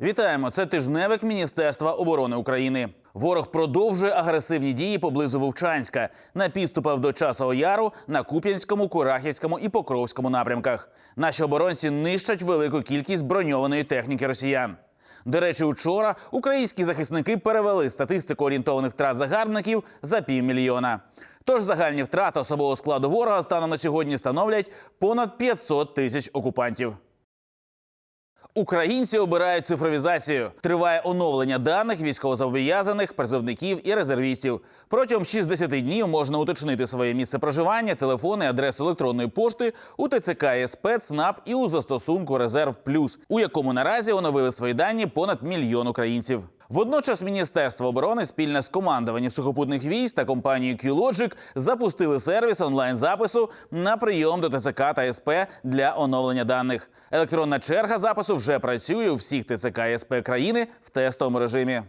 Вітаємо! Це тижневик Міністерства оборони України. Ворог продовжує агресивні дії поблизу Вовчанська на підступах до Часового Яру на Куп'янському, Курахівському і Покровському напрямках. Наші оборонці нищать велику кількість броньованої техніки росіян. До речі, учора українські захисники перевели статистику орієнтованих втрат загарбників за півмільйона. Тож загальні втрати особового складу ворога станом на сьогодні становлять понад 500 тисяч окупантів. Українці обирають цифровізацію. Триває оновлення даних військовозобов'язаних, призовників і резервістів. Протягом 60 днів можна уточнити своє місце проживання, телефони, адресу електронної пошти у ТЦК СП, ЦНАП і у застосунку Резерв Плюс, у якому наразі оновили свої дані понад мільйон українців. Водночас Міністерство оборони спільно з командуванням сухопутних військ та компанією QLogic запустили сервіс онлайн-запису на прийом до ТЦК та СП для оновлення даних. Електронна черга запису вже працює у всіх ТЦК і СП країни в тестовому режимі.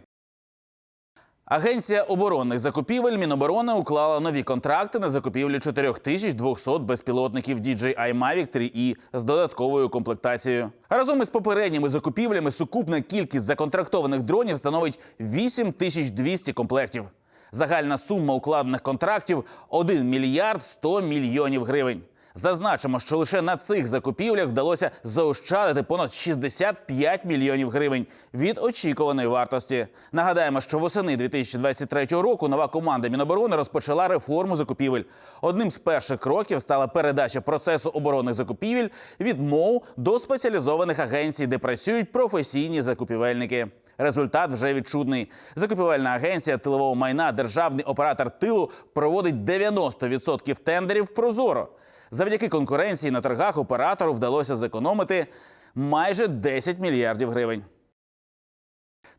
Агенція оборонних закупівель Міноборони уклала нові контракти на закупівлю 4200 безпілотників DJI Mavic 3E з додатковою комплектацією. Разом із попередніми закупівлями сукупна кількість законтрактованих дронів становить 8200 комплектів. Загальна сума укладених контрактів 1 мільярд 100 мільйонів гривень. Зазначимо, що лише на цих закупівлях вдалося заощадити понад 65 мільйонів гривень від очікуваної вартості. Нагадаємо, що восени 2023 року нова команда Міноборони розпочала реформу закупівель. Одним з перших кроків стала передача процесу оборонних закупівель від МОУ до спеціалізованих агенцій, де працюють професійні закупівельники. Результат вже відчутний. Закупівельна агенція тилового майна Державний оператор тилу проводить 90% тендерів прозоро. Завдяки конкуренції на торгах оператору вдалося зекономити майже 10 мільярдів гривень.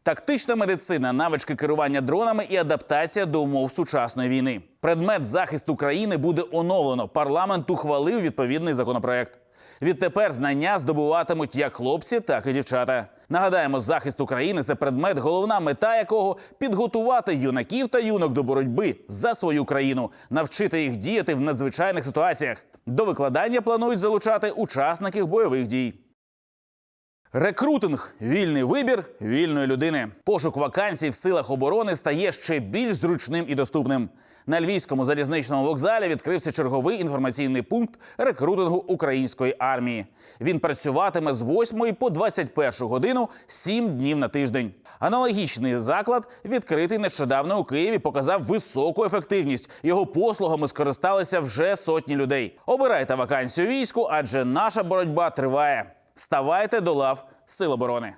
Тактична медицина, навички керування дронами і адаптація до умов сучасної війни. Предмет захисту країни буде оновлено. Парламент ухвалив відповідний законопроект. Відтепер знання здобуватимуть як хлопці, так і дівчата. Нагадаємо, захист України це предмет, головна мета якого підготувати юнаків та юнок до боротьби за свою країну, навчити їх діяти в надзвичайних ситуаціях. До викладання планують залучати учасників бойових дій. Рекрутинг вільний вибір вільної людини. Пошук вакансій в силах оборони стає ще більш зручним і доступним. На львівському залізничному вокзалі відкрився черговий інформаційний пункт рекрутингу української армії. Він працюватиме з 8 по 21 годину 7 днів на тиждень. Аналогічний заклад, відкритий нещодавно у Києві, показав високу ефективність. Його послугами скористалися вже сотні людей. Обирайте вакансію війську, адже наша боротьба триває. Ставайте до лав Сил оборони.